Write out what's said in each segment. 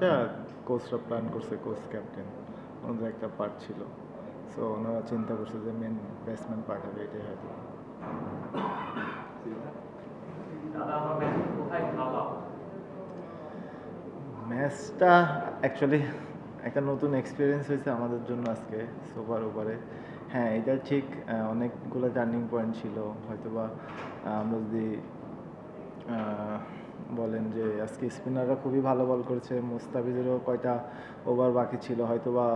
এটা কোচরা প্ল্যান করছে কোচ ক্যাপ্টেন ওনাদের একটা পার্ট ছিল। সো ওনারা চিন্তা করছে যে মেন ব্যাটসম্যান পাঠাবে এটাই হয়তো ম্যাচটা অ্যাকচুয়ালি একটা নতুন এক্সপিরিয়েন্স হয়েছে আমাদের জন্য আজকে সুপার ওভারে হ্যাঁ এটা ঠিক অনেকগুলো টার্নিং পয়েন্ট ছিল। হয়তোবা আমরা যদি বলেন যে আজকে স্পিনাররা খুবই ভালো বল করেছে মুস্তাফিজেরও কয়টা ওভার বাকি ছিল হয়তোবা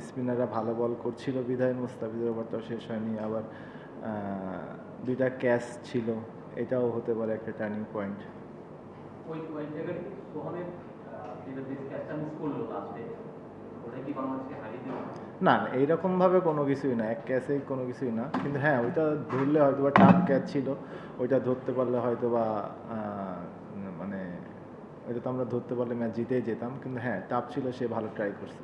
স্পিনাররা ভালো বল করছিল বিধায় মুস্তাফিজের ওভারটাও শেষ হয়নি আবার দুইটা ক্যাচ ছিল এটাও হতে পারে একটা টার্নিং পয়েন্ট না না এইরকমভাবে কোনো কিছুই না এক ক্যাচেই কোনো কিছুই না কিন্তু হ্যাঁ ওইটা ধরলে হয়তো বা টাফ ক্যাচ ছিল ওইটা ধরতে পারলে হয়তো বা ওইটা তো আমরা ধরতে পারলে ম্যাচ জিতেই যেতাম কিন্তু হ্যাঁ টাফ ছিল সে ভালো ট্রাই করছে।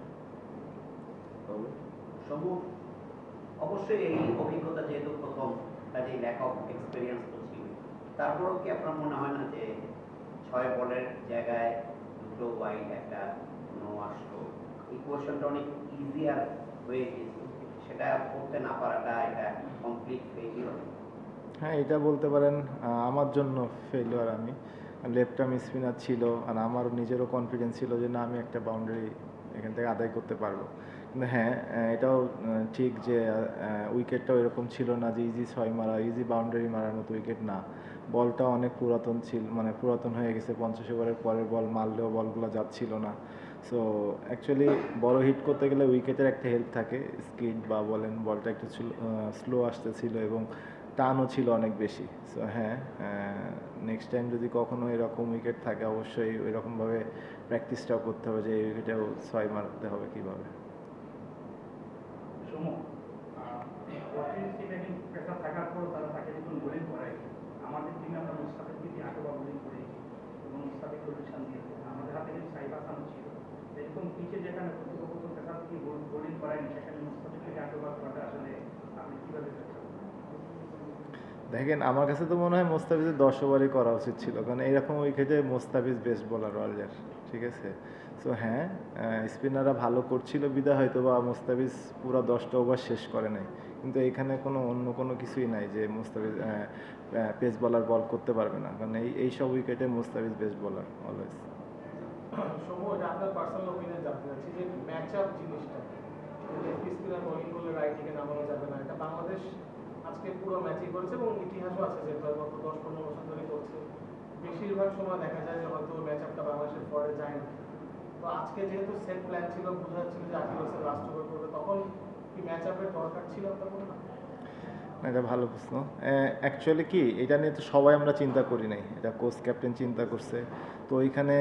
অবশ্যই এই অভিজ্ঞতা যেহেতু প্রথম কাজেই ল্যাক অফ এক্সপিরিয়েন্স তো ছিল তারপরেও কি আপনার মনে হয় না যে ছয় বলের জায়গায় দুটো ওয়াইড একটা নো আসলো? ইকুয়েশনটা অনেক ইজিয়ার হয়ে গেছে। সেটা করতে না পারাটা এটা কমপ্লিট ফেলিওর হ্যাঁ এটা বলতে পারেন আমার জন্য ফেলিওর আমি। লেফট আর্ম স্পিনার ছিল আর আমার নিজেরও কনফিডেন্স ছিল যে না, আমি একটা বাউন্ডারি এখান থেকে আদায় করতে পারব। কিন্তু হ্যাঁ এটাও ঠিক যে উইকেটটাও এরকম ছিল না যে ইজি ছয় মারা ইজি বাউন্ডারি মারার মতো উইকেট না। বলটা অনেক পুরাতন ছিল মানে পুরাতন হয়ে গেছে, পঞ্চাশ ওভারের পরের বল মারলেও বলগুলো যাচ্ছিল না। সো অ্যাকচুয়ালি বড় হিট করতে গেলে উইকেটের একটা হেল্প থাকে স্কিড বা বলেন, বলটা একটু স্লো আসতেছিল এবং টানও ছিল অনেক বেশি। সো হ্যাঁ নেক্সট টাইম যদি কখনো এরকম উইকেট থাকে, অবশ্যই ওইরকমভাবে প্র্যাকটিসটাও করতে হবে যে, এই উইকেটেও ছয় মারতে হবে কীভাবে। আমাদের টিমে আমরা বোলিং করেছি এবং মুস্তাফিজ আমাদের হাতে ছিল। এরকম পিচে যেখানে প্রতিপক্ষ প্রেসারকে বোলিং সেখানে মুস্তাফিজকে করাটা আসলে আপনি কীভাবে দেখেন, আমার কাছে তো মনে হয় মোস্তাফিজের দশ ওভারই করা উচিত ছিল, কারণ এইরকম উইকেটে মোস্তাফিজ বেস্ট বোলার ওয়ার্ল্ডের ঠিক আছে? সো হ্যাঁ স্পিনাররা ভালো করছিল বিদায় হয়তো বা মোস্তাফিজ পুরো দশটা ওভার শেষ করে নাই, কিন্তু এখানে কোনো অন্য কোনো কিছুই নাই যে মোস্তাফিজ পেস বলার বল করতে পারবে না, কারণ এই এই সব উইকেটে Mustafiz best bowler always match up জিনিসটা আজকে পুরো ম্যাচই করেছে এবং ইতিহাসও আছে যে গত দশ পনেরো বছর ধরে করছে। বেশিরভাগ সময় দেখা যায় যে হয়তো ম্যাচ আপটা বাংলাদেশের পরে যায় না। তো আজকে যেহেতু সেট প্ল্যান ছিল, বোঝা যাচ্ছিল যে আকিব হোসেন লাস্ট ওভার করবে, তখন কি ম্যাচ আপের দরকার ছিল আপনার মনে হয়? এটা ভালো প্রশ্ন। অ্যাকচুয়ালি কি, এটা নিয়ে তো সবাই আমরা চিন্তা করি নাই। এটা কোচ ক্যাপ্টেন চিন্তা করছে। তো ওইখানে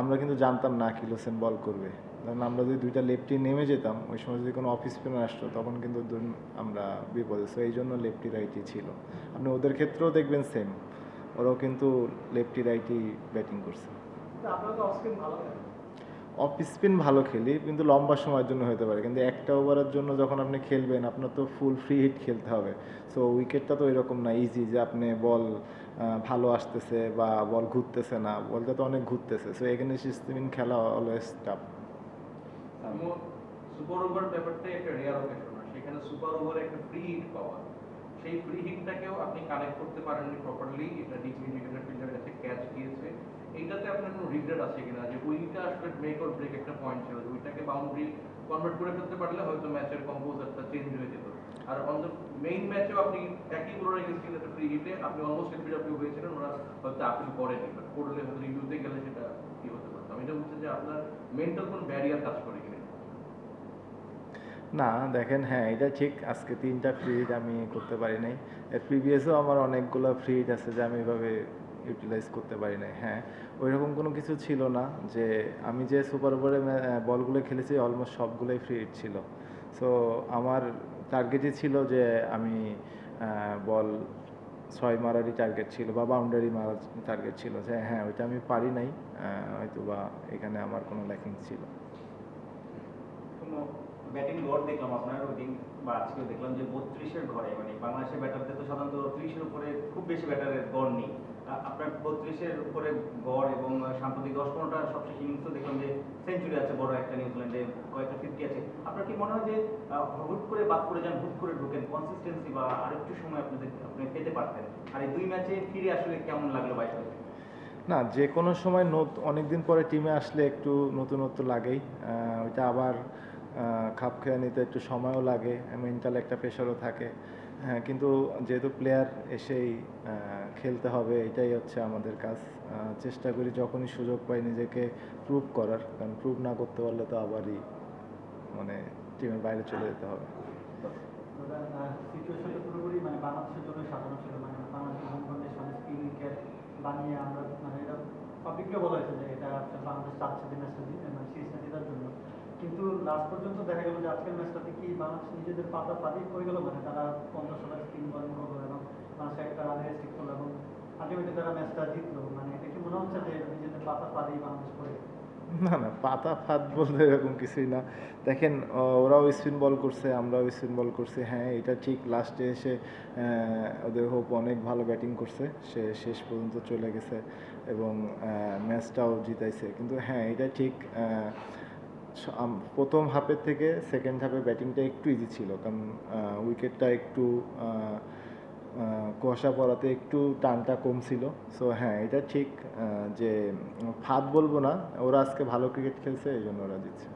আমরা কিন্তু জানতাম না আকিল হোসেন বল করবে। কারণ আমরা যদি দুইটা লেফটি নেমে যেতাম ওই সময় যদি কোনো অফিস স্পিনার আসতো তখন কিন্তু ধরুন আমরা বিপদে। সো এই জন্য লেফটি রাইটই ছিল। আপনি ওদের ক্ষেত্রেও দেখবেন সেম ওরাও কিন্তু লেফটি রাইটই ব্যাটিং করছে। অফ স্পিন ভালো খেলি। কিন্তু লম্বা সময়ের জন্য হতে পারে। কিন্তু একটা ওভারের জন্য যখন আপনি খেলবেন আপনার তো ফুল ফ্রি হিট খেলতে হবে। সো উইকেটটা তো এরকম না ইজি যে আপনি বল ভালো আসতেছে বা বল ঘুরতেছে না। বলটা তো অনেক ঘুরতেছে। সো এখানে স্পিন খেলা অলওয়েজ টাফ সুপার ওভার একটা রেয়ার অকেশন সেখানে সুপার ওভারে একটা ফ্রি হিট পাওয়া। সেই ফ্রি হিটটাকেও আপনি কানেক্ট করতে পারেননি প্রপারলি এটা কাছে ক্যাচ দিয়েছে। এইটাতে আপনার কোনো রিগ্রেট আছে কিনা? যে আসলে অর ব্রেক একটা পয়েন্ট ছিল। বাউন্ডারি কনভার্ট করে ফেলতে পারলে হয়তো ম্যাচের কম্পোজারটা চেঞ্জ হয়ে যেত। আর অন দ্য মেইন ম্যাচেও আপনি একই একটা ফ্রি হিটে আপনি অলমোস্ট হয়েছিলেন। ওরা হয়তো আপিল করেনি বাট করলে হয়তো রিভিউতে গেলে সেটা কি হতে পারতো? আমি এটা বলছি যে আপনার মেন্টাল কোনো ব্যারিয়ার কাজ করে না, দেখেন হ্যাঁ এটা ঠিক, আজকে তিনটা ফ্রি হিট আমি করতে পারি নাই। এর প্রিভিয়াসও আমার অনেকগুলো ফ্রি হিট আছে যে আমি এভাবে ইউটিলাইজ করতে পারি নাই হ্যাঁ। ওই রকম কোনো কিছু ছিল না যে আমি যে সুপার ওভারে বলগুলো খেলেছি অলমোস্ট সবগুলোই ফ্রি হিট ছিল। সো আমার টার্গেটই ছিল যে আমি বল ছয় মারারই টার্গেট ছিল বা বাউন্ডারি মারার টার্গেট ছিল যে হ্যাঁ ওইটা আমি পারি নাই হয়তো বা এখানে আমার কোনো ল্যাকিং ছিল। ব্যাটিং গড় দেখলাম আপনার ওই বা আজকেও দেখলাম যে বত্রিশের ঘরে মানে বাংলাদেশের ব্যাটারদের তো সাধারণত ত্রিশের উপরে খুব বেশি ব্যাটারের গড় নেই। আপনার বত্রিশের উপরে গড় এবং সাম্প্রতিক দশ পনেরোটা সবশেষ ইনিংসও দেখলাম যে সেঞ্চুরি আছে, বড় একটা নিউজিল্যান্ডে কয়েকটা ফিফটি আছে। আপনার কি মনে হয় যে হুট করে বাদ করে যান, হুট করে ঢুকেন কনসিস্টেন্সি বা আরেকটু সময় আপনাদের, আপনি পেতে পারতেন? আর এই দুই ম্যাচে ফিরে আসলে কেমন লাগল বাইশ না যে কোনো সময় অনেক দিন পরে টিমে আসলে একটু নতুনত্ব লাগেই। ওইটা আবার খাপ খেয়ে নিতে একটু সময়ও লাগে মেন্টাল একটা প্রেশারও থাকে। হ্যাঁ কিন্তু যেহেতু প্লেয়ার এসেই খেলতে হবে, এটাই হচ্ছে আমাদের কাজ। চেষ্টা করি যখনই সুযোগ পাই নিজেকে প্রুভ করার, কারণ প্রুভ না করতে পারলে তো আবারই মানে টিমের বাইরে চলে যেতে হবে। মানে মানে বানিয়ে আমরা মানে এটা বলা হয়েছে যে এটা বাংলাদেশ চাচ্ছে মানে জন্য। কিন্তু লাস্ট পর্যন্ত দেখা গেল যে আজকের ম্যাচটাতে কি বাংলাদেশ নিজেদের পাতা পাতি গেল? মানে তারা স্পিন বলিং করল এবং বাংলাদেশ একটা করল এবং আলটিমেটলি তারা ম্যাচটা জিতলো। মানে এটা কি মনে হচ্ছে যে নিজেদের পাতা পাতি বাংলাদেশ করে না না, পাতা ফাত বলতে এরকম কিছুই না। দেখেন ওরাও স্পিন বল করছে, আমরাও স্পিন বল করছি। হ্যাঁ এটা ঠিক লাস্টে এসে ওদের হোপ অনেক ভালো ব্যাটিং করছে। সে শেষ পর্যন্ত চলে গেছে এবং ম্যাচটাও জিতাইছে। কিন্তু হ্যাঁ এটা ঠিক প্রথম হাফের থেকে সেকেন্ড হাফে ব্যাটিংটা একটু ইজি ছিল। কারণ উইকেটটা একটু কুয়াশা পড়াতে একটু টানটা কম ছিল। সো হ্যাঁ এটা ঠিক যে, ফাঁদ বলব না, ওরা আজকে ভালো ক্রিকেট খেলছে, এই জন্য ওরা জিতছে।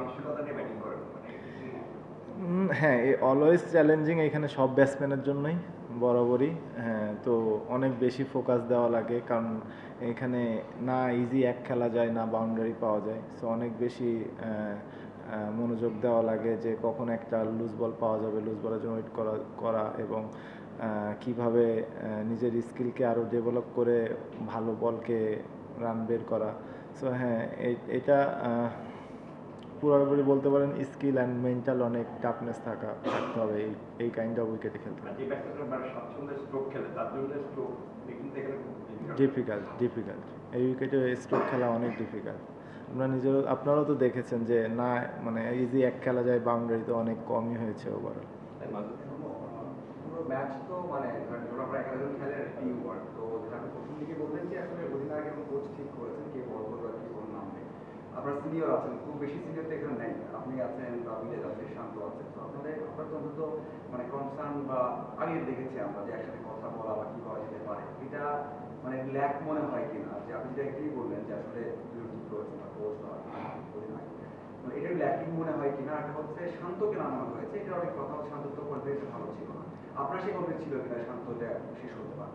মানে হ্যাঁ এই অলওয়েজ চ্যালেঞ্জিং এখানে সব ব্যাটসম্যানের জন্যই, বরাবরই। হ্যাঁ তো অনেক বেশি ফোকাস দেওয়া লাগে, কারণ এখানে না ইজি এক খেলা যায়, না বাউন্ডারি পাওয়া যায়। সো অনেক বেশি মনোযোগ দেওয়া লাগে যে কখন একটা লুজ বল পাওয়া যাবে লুজ বলের জন্য ওয়েট করা করা এবং কীভাবে নিজের স্কিলকে আরও ডেভেলপ করে ভালো বলকে রান বের করা। সো হ্যাঁ এটা পুরোপুরি বলতে পারেন স্কিল অ্যান্ড মেন্টাল অনেক টাফনেস থাকা থাকতে হবে এই এই কাইন্ড অফ উইকেটে খেলতে যে ব্যাটসম্যান মানে। ডিফিকাল্ট ডিফিকাল্ট এই উইকেটে স্ট্রোক খেলা অনেক ডিফিকাল্ট আপনারা নিজেও আপনারাও তো দেখেছেন যে না মানে ইজি এক খেলা যায় বাউন্ডারিতে অনেক কমই হয়েছে ওভারঅল পুরো ম্যাচ তো মানে আমরা তো প্রথম দিকে বললেন যে আসলে এবং কোচ ঠিক করেছেন কে বল করবে আর কে বল নামবে আপনার সিনিয়র আছেন, খুব বেশি সিনিয়র তো এখানে নেই। আপনি আছেন বিজয় আছেন শান্ত আছেন। তো আপনাদের, আপনার তো অন্তত মানে কনসার্ন বা আগে দেখেছি আমরা যে একসাথে কথা বলা বা কি করা যেতে পারে। এটা মানে ল্যাক মনে হয় কিনা? যে আপনি যেটা একটাই বললেন যে আসলে দুজন ঠিক বা কোচ বা মানে এটা ল্যাকিং মনে হয় কিনা? একটা হচ্ছে শান্তকে নামানো হয়েছে। এটা অনেক কথা শান্ত তো কনফিডেন্স ভালো ছিল না। আপনার সেই কনফিডেন্স ছিল কিনা? শান্তটা শেষ হতে পারে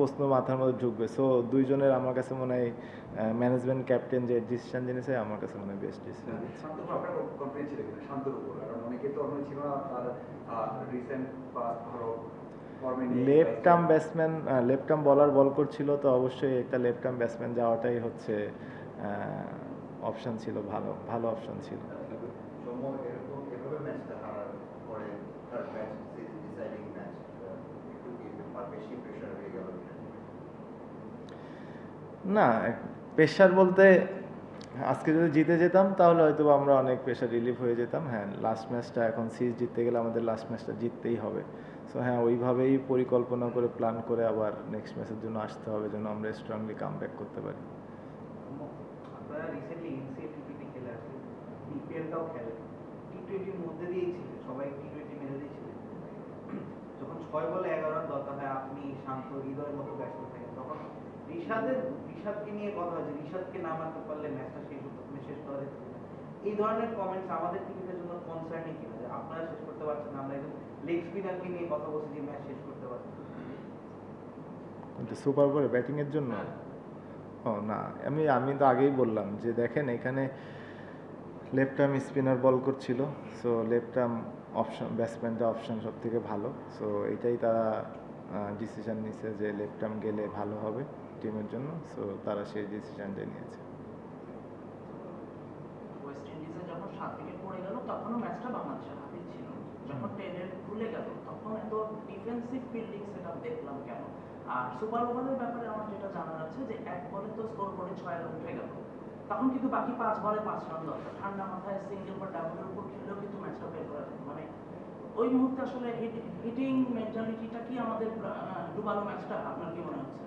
প্রশ্ন মাথার মধ্যে ঢুকবে। সো দুইজনের আমার কাছে মনে হয় ম্যানেজমেন্ট ক্যাপ্টেন যে ডিসিশন জেনেছে আমার কাছে মনে হয় বেস্ট ডিসিশন শান্ত আপনার কনফিডেন্স ছিল শান্তর উপর। কারণ অনেকে তো অন্য ছিল না তার রিসেন্ট পাস ধরো left arm batsman left arm bowler bowl করছিল তো অবশ্যই একটা লেফট আর্ম ব্যাটসম্যান যাওয়াটাই হচ্ছে অপশন ছিল ভালো ভালো অপশন ছিল সৌম্য এরকম এভাবে ম্যাচটা হারার পরে তার ম্যাচ ডিসাইডিং ম্যাচ একটু কি আর বেশি প্রেশার হয়ে গেল না প্রেশার বলতে আজকে যদি জিতে যেতাম, তাহলে হয়তো আমরা অনেক প্রেশার রিলিফ হয়ে যেতাম। হ্যাঁ লাস্ট ম্যাচটা এখন সিরিজ জিততে গেলে আমাদের লাস্ট ম্যাচটা জিততেই হবে। সো হ্যাঁ ওইভাবেই পরিকল্পনা করে প্ল্যান করে আবার নেক্সট ম্যাচের জন্য আসতে হবে যেন আমরা স্ট্রংলি কাম ব্যাক করতে পারি। ঋষাদের ঋষাদকে নিয়ে কথা হয়েছে। ঋষাদকে পারলে ম্যাচটা শেষ হতো শেষ করা যেত এই ধরনের কমেন্টস আমাদের টিমের জন্য কনসার্নিং কিনা যে আপনারা শেষ করতে পারছেন আমরা একজন লেগ স্পিনারকে নিয়ে কথা বলছি যে ম্যাচ শেষ করতে কিন্তু সুপার ওভারে ব্যাটিংয়ের জন্য? ও না। আমি আমি তো আগেই বললাম যে দেখেন এখানে লেফট আর্ম স্পিনার বল করছিল। সো লেফট আর্ম অপশন ব্যাটসম্যানটা অপশন সব থেকে ভালো। সো এটাই তারা ডিসিশন নিছে যে লেফট আর্ম গেলে ভালো হবে। টিমের জন্য সো তারা সেই ডিসিশনটাই নিয়েছে। ওয়েস্ট ইন্ডিজে যখন সাত উইকেট পড়ে গেল তখনও ম্যাচটা বাংলাদেশের হাতে ছিল। যখন টেনের ভুলে গেল তখন এত ডিফেন্সিভ ফিল্ডিং সেটআপ দেখলাম কেন? আর সুপার ওভারের ব্যাপারে আমার যেটা জানার আছে যে এক বলে তো স্কোর করে ছয় রান উঠে গেল। তখন কিন্তু বাকি পাঁচ বলে পাঁচ রান দরকার। ঠান্ডা মাথায় সিঙ্গেল বা ডাবলের উপর কিন্তু ম্যাচটা বের করা যেত মানে ওই মুহূর্তে আসলে হিটিং মেন্টালিটিটা কি আমাদের ডুবালো ম্যাচটা আপনার কি মনে হচ্ছে?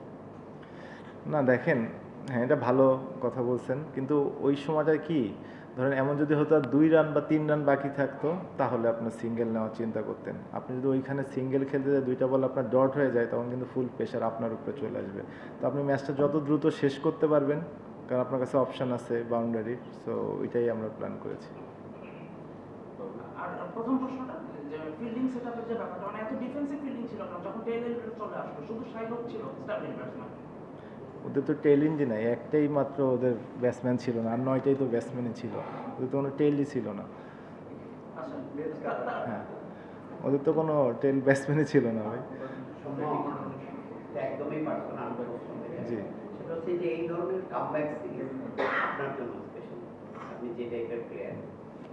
না, দেখেন হ্যাঁ এটা ভালো কথা বলছেন, কিন্তু ওই সময়টা কি? ধরেন, এমন যদি হতো দুই রান বা তিন রান বাকি থাকতো, তাহলে আপনার সিঙ্গেল নেওয়ার চিন্তা করতেন। আপনি যদি ওইখানে সিঙ্গেল খেলতে যায়, দুইটা বল আপনার ডট হয়ে যায়, তখন কিন্তু ফুল প্রেশার আপনার উপরে চলে আসবে। তো আপনি ম্যাচটা যত দ্রুত শেষ করতে পারবেন, কারণ আপনার কাছে অপশান আছে বাউন্ডারি সো ওইটাই আমরা প্ল্যান করেছি। আর প্রথম প্রশ্নটা, যে ফিল্ডিং সেটআপের যে ব্যাপারটা মানে এত ডিফেন্সিভ ফিল্ডিং ছিল না, যখন চলে আসলো, শুধু ছিল ব্যাটসম্যান ওদের তো টেল নাই একটাই মাত্র ওদের ব্যাটসম্যান ছিল না আর নয়টাই তো ব্যাটসম্যানই ছিল ওদের তো কোনো টেলই ছিল না। হ্যাঁ ওদের তো কোনো টেল ব্যাটসম্যানই ছিল না ভাই। এটা একদমই পার্সোনাল প্রশ্ন জি। সেটা হচ্ছে যে এই ধরনের কামব্যাক সিরিজ আপনার জন্য স্পেশাল আপনি যে টাইপের প্লেয়ার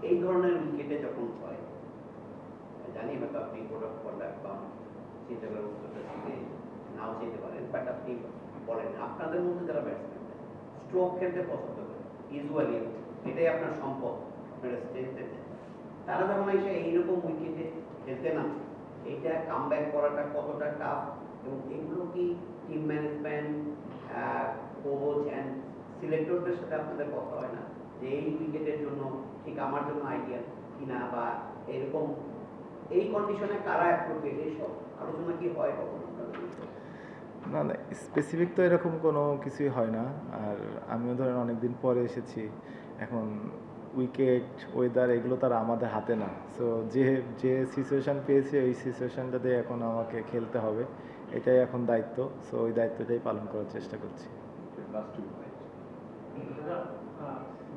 এই ধরনের উইকেটে যখন হয় জানি হয়তো আপনি কোড অফ কন্ডাক্ট বা চিন্তা করার উত্তরটা নাও যেতে পারেন বাট আপনি বলেন, আপনাদের মধ্যে যারা ব্যাটসম্যান স্ট্রোক খেলতে পছন্দ করে ইউজুয়ালি এটাই আপনার সম্পদ, আপনারা স্ট্রেংথের তারা যখন এসে এইরকম উইকেটে খেলতে নামে এইটা কামব্যাক করাটা কতটা টাফ এবং এগুলো কি টিম ম্যানেজমেন্ট কোচ অ্যান্ড সিলেক্টরদের সাথে আপনাদের কথা হয় না যে এই উইকেটের জন্য ঠিক আমার জন্য আইডিয়া কিনা বা এরকম, এই কন্ডিশনে কারা অ্যাপ্রোপ্রিয়েট এইসব আলোচনা কি হয় কখনো আপনাদের? না না স্পেসিফিক তো এরকম কোনো কিছুই হয় না। আর আমিও ধরেন অনেক দিন পরে এসেছি। এখন উইকেট ওয়েদার এগুলো তার আমাদের হাতে না। সো যে যে সিচুয়েশান পেয়েছি ওই সিচুয়েশানটাতে এখন আমাকে খেলতে হবে। এটাই এখন দায়িত্ব। সো ওই দায়িত্বটাই পালন করার চেষ্টা করছি।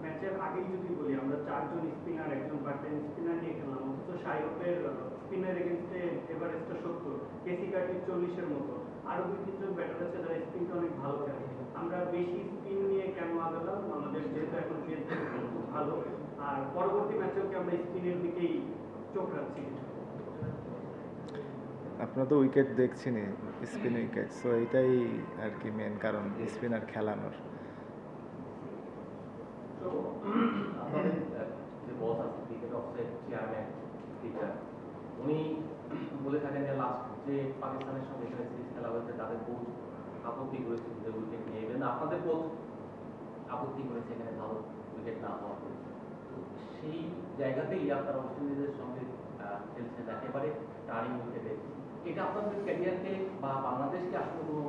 ম্যাচের আগেই যদি বলি আমরা চারজন স্পিনার একজন পার্টেন স্পিনার নিয়ে খেললাম। অথচ শাইরফের স্পিনার এগেনস্টে এভারেস্টটা সত্তর কেসি কার্টির চল্লিশের মতো। আরও দুই তিনজন ব্যাটার আছে যারা স্পিনটা অনেক ভালো খেলে। আমরা বেশি স্পিন নিয়ে কেন আগালাম? আমাদের যেহেতু এখন পেস খুব ভালো আর পরবর্তী ম্যাচেও কি আমরা স্পিনের দিকেই চোখ রাখছি? আপনারা তো উইকেট দেখছেনই স্পিন উইকেট সো এটাই আর কি মেন কারণ স্পিনার খেলানোর তো আপনাদের যে বস আছে ক্রিকেট অফসেট চেয়ারম্যান টিচার উনি বলে থাকেন যে লাস্ট যে পাকিস্তানের সঙ্গে তাদের কোচ আপত্তি করেছে যে উইকেট নিয়ে এবেন আপনাদের কোচ আপত্তি করেছে এখানে ভালো উইকেট না হওয়া তো সেই জায়গাতেই আপনারা ওয়েস্ট ইন্ডিজের সঙ্গে খেলছেন একেবারে টার্নিং উইকেটে এটা আপনাদের ক্যারিয়ারকে বা বাংলাদেশকে আসলে কোনো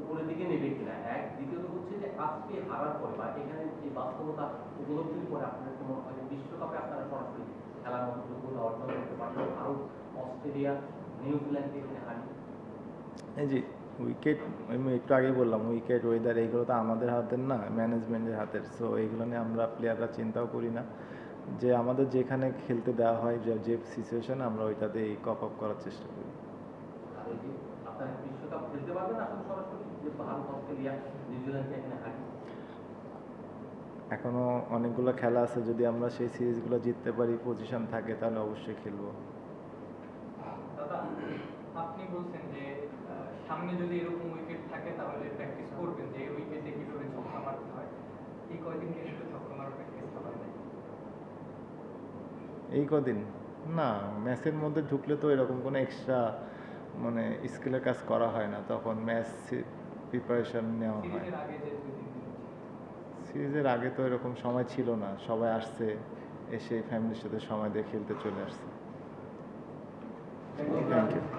উপরের দিকে নেবে কিনা? এক, দ্বিতীয়ত হচ্ছে যে আজকে হারার পরে বা এখানে যে বাস্তবতা উপলব্ধির পরে আপনাদের কোনো বিশ্বকাপে আপনারা সরাসরি খেলার মতো অর্জন করতে পারবেন ভারত অস্ট্রেলিয়া, নিউজিল্যান্ডকে এখানে হারিয়ে এই যে উইকেট আমি একটু আগে বললাম উইকেট ওয়েদার এইগুলো তো আমাদের হাতের না ম্যানেজমেন্টের হাতের। সো এইগুলো নিয়ে আমরা প্লেয়াররা চিন্তাও করি না। যে আমাদের যেখানে খেলতে দেওয়া হয় যে যে সিচুয়েশন আমরা ওইটাতেই কপ আপ করার চেষ্টা করি। এখানে অনেকগুলো খেলা আছে যদি আমরা সেই সিরিজগুলো জিততে পারি পজিশন থাকে তাহলে অবশ্যই খেলব। আপনি বলছেন যে সামনে যদি এরকম উইকেট থাকে তাহলে প্র্যাকটিস করবেন যে এই উইকেটে কীভাবে ছক্কা মারতে হয়। এই কয়দিন কি আসলে ছক্কা মারার প্র্যাকটিস হয় নাই? এই কদিন? না ম্যাচের মধ্যে ঢুকলে তো এরকম কোনো এক্সট্রা মানে স্কিলের কাজ করা হয় না। তখন ম্যাচ প্রিপারেশন নেওয়া হয়। সিরিজের আগে তো এরকম সময় ছিল না। সবাই আসছে এসে ফ্যামিলির সাথে সময় দিয়ে খেলতে চলে আসছে। Thank you